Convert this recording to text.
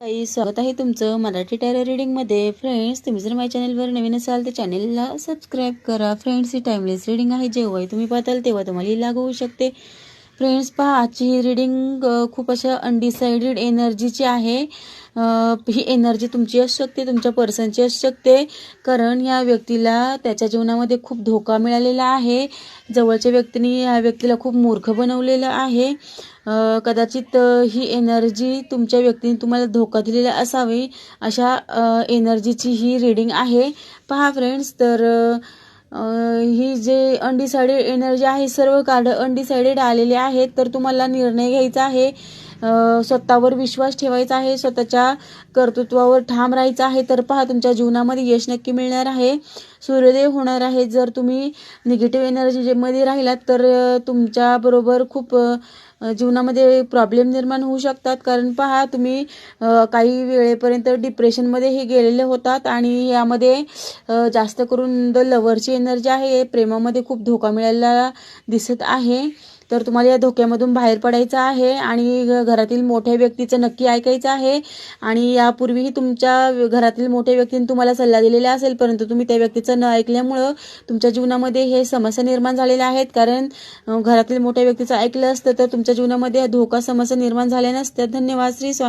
काही स्वागत आहे तुमचं मराठी टॅरो रीडिंगमध्ये फ्रेंड्स तुम्ही जर माझ्या चॅनलवर नवीन असाल तर चॅनलला सबस्क्राईब करा. फ्रेंड्स ही टाईमलेस रीडिंग आहे. जेव्हाही तुम्ही पाहताल तेव्हा तुम्हाला लागू होऊ शकते. फ्रेंड्स पहा आजची ही रीडिंग खूप अशा अनडिसाइडेड एनर्जीची आहे. ही एनर्जी तुमची असू शकते तुमच्या पर्सनची असू शकते कारण या व्यक्तीला त्याच्या जीवनामध्ये खूप धोका मिळालेला आहे. जवळच्या व्यक्तीने या व्यक्तीला खूप मूर्ख बनवलेलं आहे. कदाचित ही एनर्जी तुमच्या व्यक्तीने तुम्हाला धोका दिलेला असावी अशा एनर्जीची ही रीडिंग आहे. पहा फ्रेंड्स तर ही जे अनडिसाइडेड एनर्जी आहे सर्व कार्ड अनडिसाइडेड आलेले आहेत तर तुम्हाला निर्णय घ्यायचा आहे. स्वतःवर विश्वास ठेवायचा आहे स्वतःच्या कर्तृत्वावर ठाम राहायचं आहे तर पहा तुमच्या जीवनामध्ये यश नक्की मिळणार आहे. सूर्योदय होणार आहे. जर तुम्ही निगेटिव्ह एनर्जीमध्ये राहिलात तर तुमच्याबरोबर खूप जीवनामध्ये प्रॉब्लेम निर्माण होऊ शकतात. कारण पहा तुम्ही काही वेळेपर्यंत डिप्रेशनमध्ये हे गेलेले होतात आणि यामध्ये जास्त करून द लवरची एनर्जी आहे. प्रेमामध्ये खूप धोका मिळालेला दिसत आहे. तर तुम्हाला या धोक्यामधून बाहेर पडायचं आहे आणि घरातील मोठ्या व्यक्तीचं नक्की ऐकायचं आहे. आणि यापूर्वीही तुमच्या घरातील मोठ्या व्यक्तीने तुम्हाला सल्ला दिलेला असेल परंतु तुम्ही त्या व्यक्तीचं न ऐकल्यामुळं तुमच्या जीवनामध्ये हे समस्या निर्माण झालेल्या आहेत. कारण घरातील मोठ्या व्यक्तीचं ऐकलं असतं तर तुमच्या जीवनामध्ये धोका समस्या निर्माण झाल्या नसत्या धन्यवाद श्री स्वामी